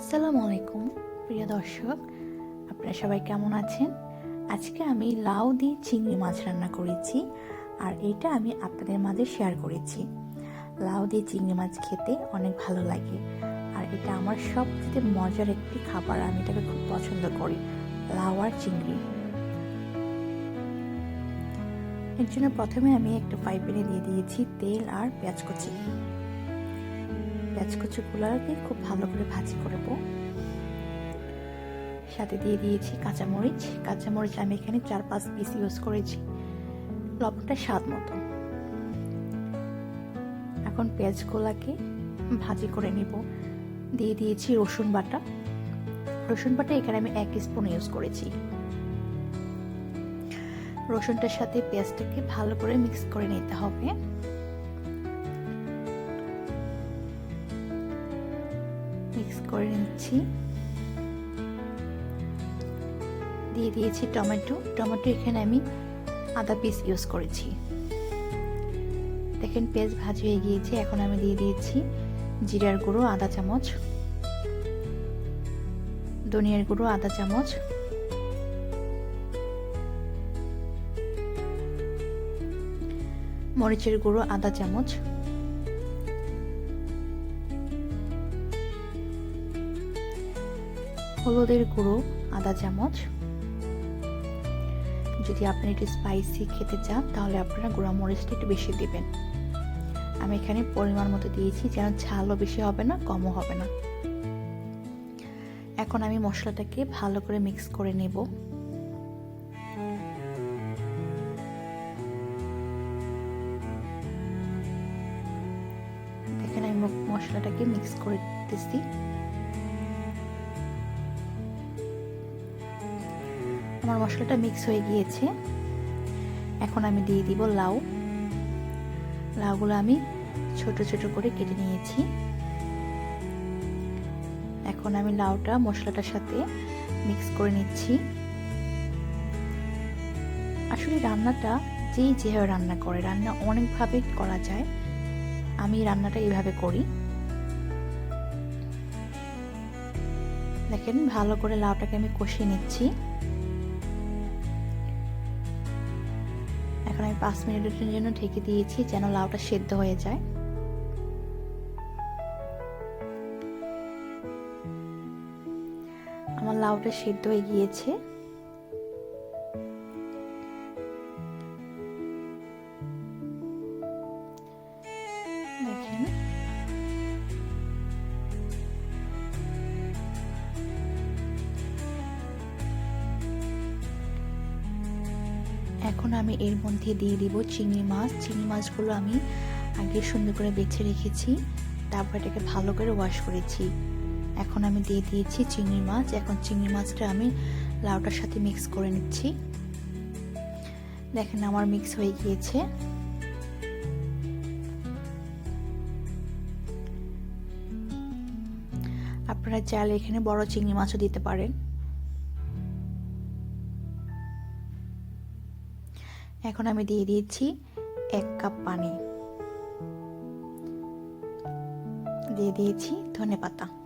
আসসালামু আলাইকুম, প্রিয় দর্শক। আপনারা সবাই কেমন আছেন? আজকে আমি লাউ দিয়ে চিংড়ি মাছ রান্না করেছি আর এটা আমি আপনাদের মাঝে শেয়ার করেছি। লাউ দিয়ে চিংড়ি মাছ খেতে অনেক ভালো লাগে আর এটা আমার সবচেয়ে মজার একটি খাবার, আমি এটাকে খুব পছন্দ করি, লাউ আর চিংড়ি। এর জন্য প্রথমে আমি একটা ফ্রাই প্যানে দিয়ে দিয়েছি তেল আর পেঁয়াজ কুচি। পেঁয়াজ কুচিগুলোকে খুব ভালো করে ভাজি করব সাথে দিয়ে দিয়েছি কাঁচামরিচ। কাঁচামরিচ আমি এখানে চার পাঁচ পিস ইউজ করেছি। লবণটা স্বাদ মতো। এখন পেঁয়াজগুলাকে ভাজি করে নিব। দিয়ে দিয়েছি রসুন বাটা। রসুন বাটা এখানে আমি এক স্পুন ইউজ করেছি। রসুনটার সাথে পেঁয়াজটাকে ভালো করে মিক্স করে নিতে হবে। করে নিচ্ছি। দিয়ে দিয়েছি টমেটো। টমেটো এখানে আমি আদা পিস ইউজ করেছি। দেখেন পেঁয়াজ ভাজি হয়ে গিয়েছে। এখন আমি দিয়ে দিয়েছি জিরার গুঁড়ো আধা চামচ। ধনিয়ার গুঁড়ো আধা চামচ। মরিচের গুঁড়ো আধা চামচ। হলুদের গুঁড়ো আধা চামচ। যদি আপনি একটু স্পাইসি খেতে চান, তাহলে আপনারা গুঁড়া মরিচটা একটু বেশি দিবেন। আমি এখানে পরিমাণ মতো দিয়েছি, যেন ঝালও বেশি হবে না, কমও হবে না। এখন আমি মশলাটাকে ভালো করে মিক্স করে নেব। দেখেন আমি মশলাটাকে মিক্স করে দিতেছি। আমার মশলাটা মিক্স হয়ে গিয়েছে। এখন আমি দিয়ে দিব লাউ। লাউগুলো আমি ছোট ছোট করে কেটে নিয়েছি। এখন আমি লাউটা মশলাটার সাথে মিক্স করে নিচ্ছি। আসলে রান্নাটা যেই যেভাবে রান্না করে, রান্না অনেকভাবে করা যায়। আমি রান্নাটা এইভাবে করি। দেখেন ভালো করে লাউটাকে আমি কষিয়ে নিচ্ছি। এখন আমি পাঁচ মিনিটের জন্য ঢেকে দিয়েছি যেন লাউটা সেদ্ধ হয়ে যায়। আমার লাউটা সেদ্ধ হয়ে গিয়েছে। দেখেন এখন আমি এর মধ্যে দিয়ে দিব চিংড়ি মাছ। চিংড়ি মাছগুলো আমি আগে সুন্দর করে বেছে রেখেছি, তারপর এটাকে ভালো করে ওয়াশ করেছি। এখন আমি দিয়ে দিয়েছি চিংড়ি মাছ। এখন চিংড়ি মাছটা আমি লাউটার সাথে মিক্স করে নিচ্ছি। দেখেন আমার মিক্স হয়ে গিয়েছে। আপনারা চাইলে এখানে বড় চিংড়ি মাছও দিতে পারেন। এখন আমি দিয়ে দিয়েছি এক কাপ পানি। দিয়ে দিয়েছি ধনে পাতা।